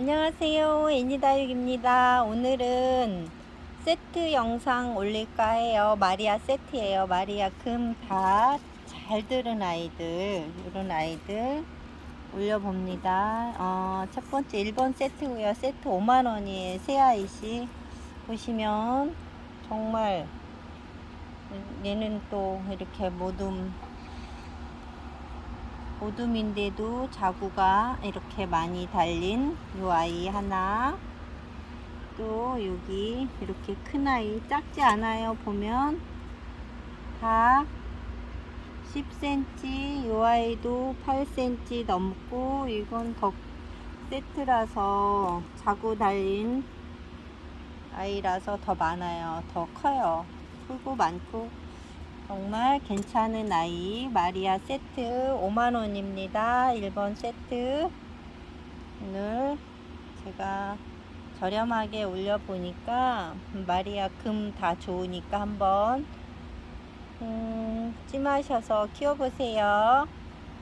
안녕하세요. 애니다육입니다. 오늘은 세트 영상 올릴까 해요. 마리아 세트예요. 마리아 금다잘 들은 아이들 이런 아이들 올려봅니다. 어, 첫 번째 1번 세트고요. 세트 5만원이에요. 새 아이씩 보시면 정말 얘는 또 이렇게 모둠 오둠인데도 자구가 이렇게 많이 달린 요 아이 하나. 또 여기 이렇게 큰 아이 작지 않아요 보면. 다 10cm 요 아이도 8cm 넘고 이건 더 세트라서 자구 달린 아이라서 더 많아요. 더 커요. 크고 많고 정말 괜찮은 아이. 마리아 세트 5만원입니다. 1번 세트. 오늘 제가 저렴하게 올려보니까 마리아 금 다 좋으니까 한번 음, 찜하셔서 키워보세요.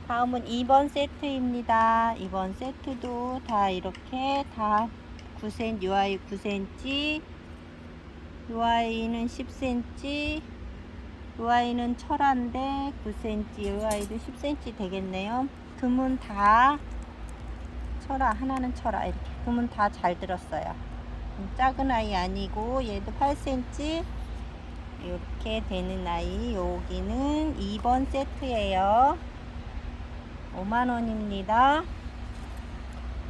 다음은 2번 세트입니다. 2번 세트도 다 이렇게 다 9cm 요 아이 9cm 요 아이는 10cm 이 아이는 철한데 9cm, 이 아이도 10cm 되겠네요. 금은 다 철아, 하나는 철아 이렇게 금은 다 잘 들었어요. 음, 작은 아이 아니고 얘도 8cm 이렇게 되는 아이 여기는 2번 세트예요. 5만원입니다.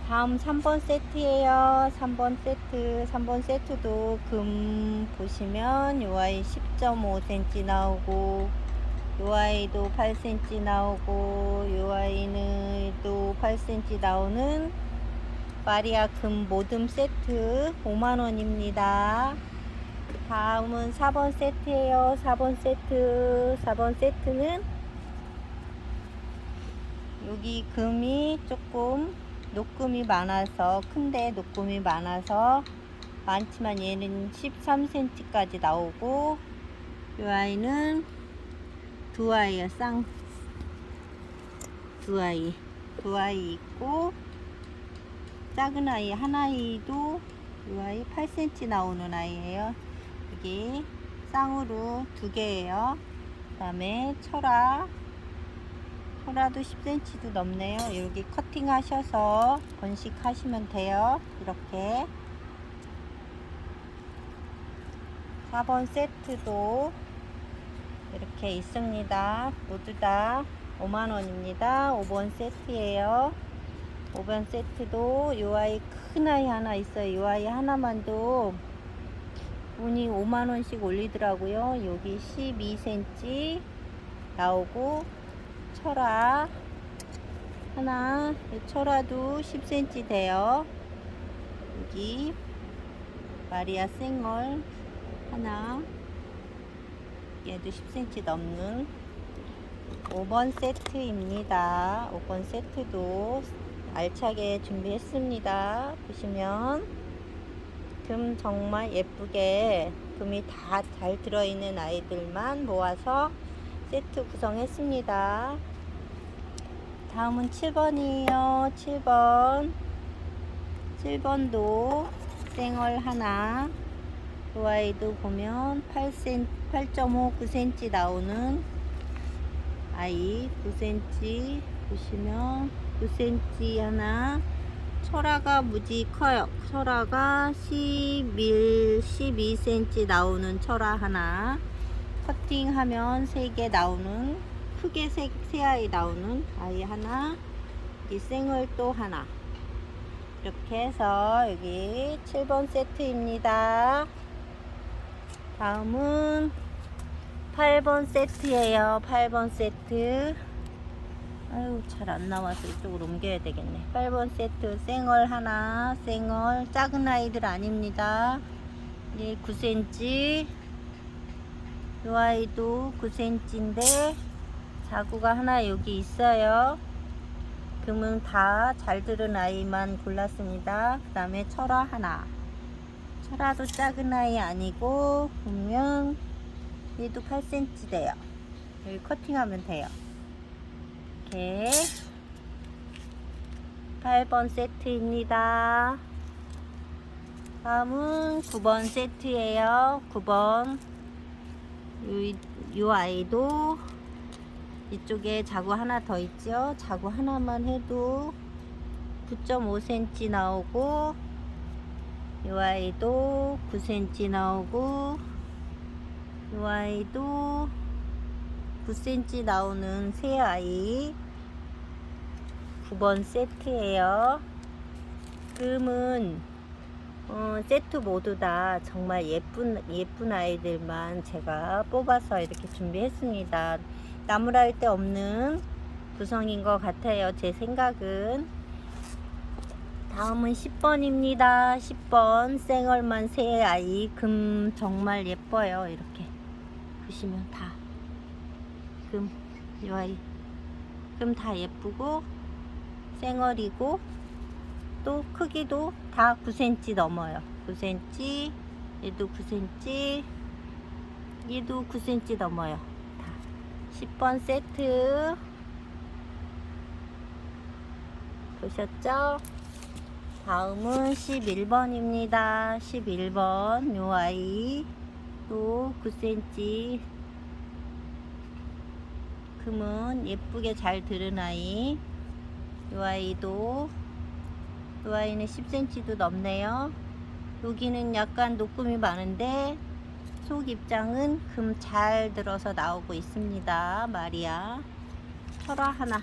다음 3번 세트예요. 3번 세트. 3번 세트도 금 보시면 요 아이 10.5cm 나오고 요 아이도 8cm 나오고 요 아이는 또 8cm 나오는 마리아 금 모듬 세트 5만원입니다. 다음은 4번 세트예요. 4번 세트. 4번 세트는 여기 금이 조금 녹금이 많아서 큰데 녹금이 많아서 많지만 얘는 13cm까지 나오고 이 아이는 두 아이야 쌍두 아이. 두 아이 있고 작은 아이 한 아이도 이 아이 8cm 나오는 아이예요. 이게 쌍으로 두 개예요. 그 다음에 철아 소라도 10cm도 넘네요. 여기 커팅 하셔서 번식하시면 돼요. 이렇게 4번 세트도 이렇게 있습니다. 모두 다 5만원입니다. 5번 세트예요. 5번 세트도 요 아이 큰 아이 하나 있어요. 요 아이 하나만도 운이 5만원씩 올리더라고요. 여기 12cm 나오고 철아 하나 이 철아도 10cm 돼요. 여기 마리아 생얼 하나 얘도 10cm 넘는 5번 세트입니다. 5번 세트도 알차게 준비했습니다. 보시면 금 정말 예쁘게 금이 다 잘 들어있는 아이들만 모아서 세트 구성했습니다. 다음은 7번이에요. 7번. 7번도 생얼 하나. 이 아이도 보면 8cm, 8.5, 9cm 나오는 아이 9cm 보시면 9cm 하나. 철화가 무지 커요. 철화가 11, 12cm 나오는 철화 하나. 커팅하면 3개 나오는 크게 세, 세 아이 나오는 아이 하나 이 생얼 또 하나. 이렇게 해서 여기 7번 세트입니다. 다음은 8번 세트예요. 8번 세트. 아유 잘 안 나와서 이쪽으로 옮겨야 되겠네. 8번 세트 생얼 하나 생얼 작은 아이들 아닙니다. 예, 9cm 이 아이도 9cm인데 자구가 하나 여기 있어요. 금은 다 잘 들은 아이만 골랐습니다. 그 다음에 철화 하나. 철화도 작은 아이 아니고 보면 얘도 8cm 돼요. 여기 커팅하면 돼요. 이렇게 8번 세트입니다. 다음은 9번 세트예요. 9번. 이, 이 아이도 이쪽에 자구 하나 더 있죠. 자구 하나만 해도 9.5cm 나오고 이 아이도 9cm 나오고 이 아이도 9cm 나오는 새 아이 9번 세트예요. 금은 어, 세트 모두 다 정말 예쁜 예쁜 아이들만 제가 뽑아서 이렇게 준비했습니다. 나무랄 데 없는 구성인 것 같아요. 제 생각은 다음은 10번입니다. 10번 생얼만 새 아이 금 정말 예뻐요. 이렇게 보시면 다 금, 이 아이 금 다 예쁘고 생얼이고 또 크기도 다 9cm 넘어요. 9cm, 얘도 9cm, 얘도 9cm 넘어요. 다 10번 세트 보셨죠? 다음은 11번입니다. 11번 요 아이 또 9cm 금은 예쁘게 잘 들은 아이 요 아이도 요 아이는 10cm도 넘네요. 여기는 약간 녹금이 많은데 속 입장은 금 잘 들어서 나오고 있습니다. 마리아 철화 하나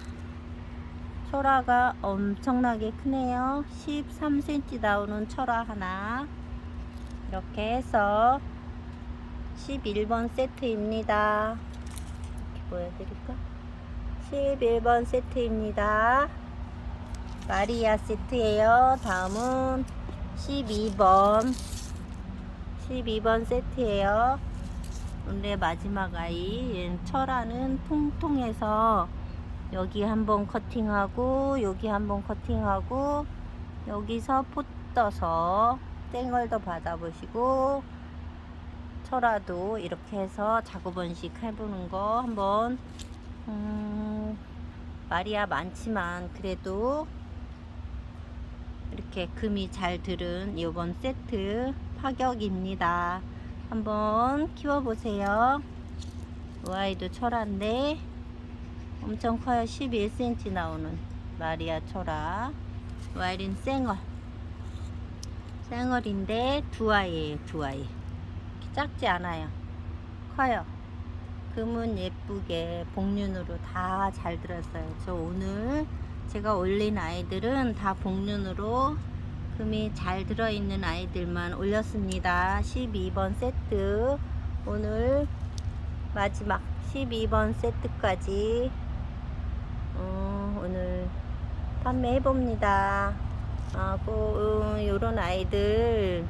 철화가 엄청나게 크네요. 13cm 나오는 철화 하나 이렇게 해서 11번 세트입니다. 이렇게 보여드릴까? 11번 세트입니다. 마리아 세트예요. 다음은 12번 12번 세트예요. 오늘의 마지막 아이 철화는 통통해서 여기 한번 커팅하고 여기 한번 커팅하고 여기서 포 떠서 땡얼도 받아보시고 철화도 이렇게 해서 작업 원식 해보는 거 한번 음, 마리아 많지만 그래도 이렇게 금이 잘 들은 이번 세트 파격입니다. 한번 키워보세요. 이 아이도 철화인데 엄청 커요. 11cm 나오는 마리아 철화. 이 아이는 생얼. 생얼인데 두 아이예요. 두 아이. 작지 않아요. 커요. 금은 예쁘게 복륜으로 다 잘 들었어요. 저 오늘 제가 올린 아이들은 다 복륜으로 금이 잘 들어있는 아이들만 올렸습니다. 12번 세트 오늘 마지막 12번 세트까지 어, 오늘 판매해 봅니다. 하고 음, 요런 아이들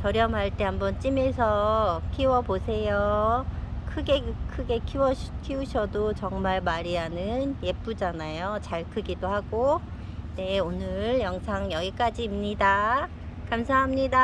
저렴할 때 한번 찜해서 키워 보세요. 크게 크게 키워 키우셔도 정말 마리아는 예쁘잖아요. 잘 크기도 하고. 네, 오늘 영상 여기까지입니다. 감사합니다.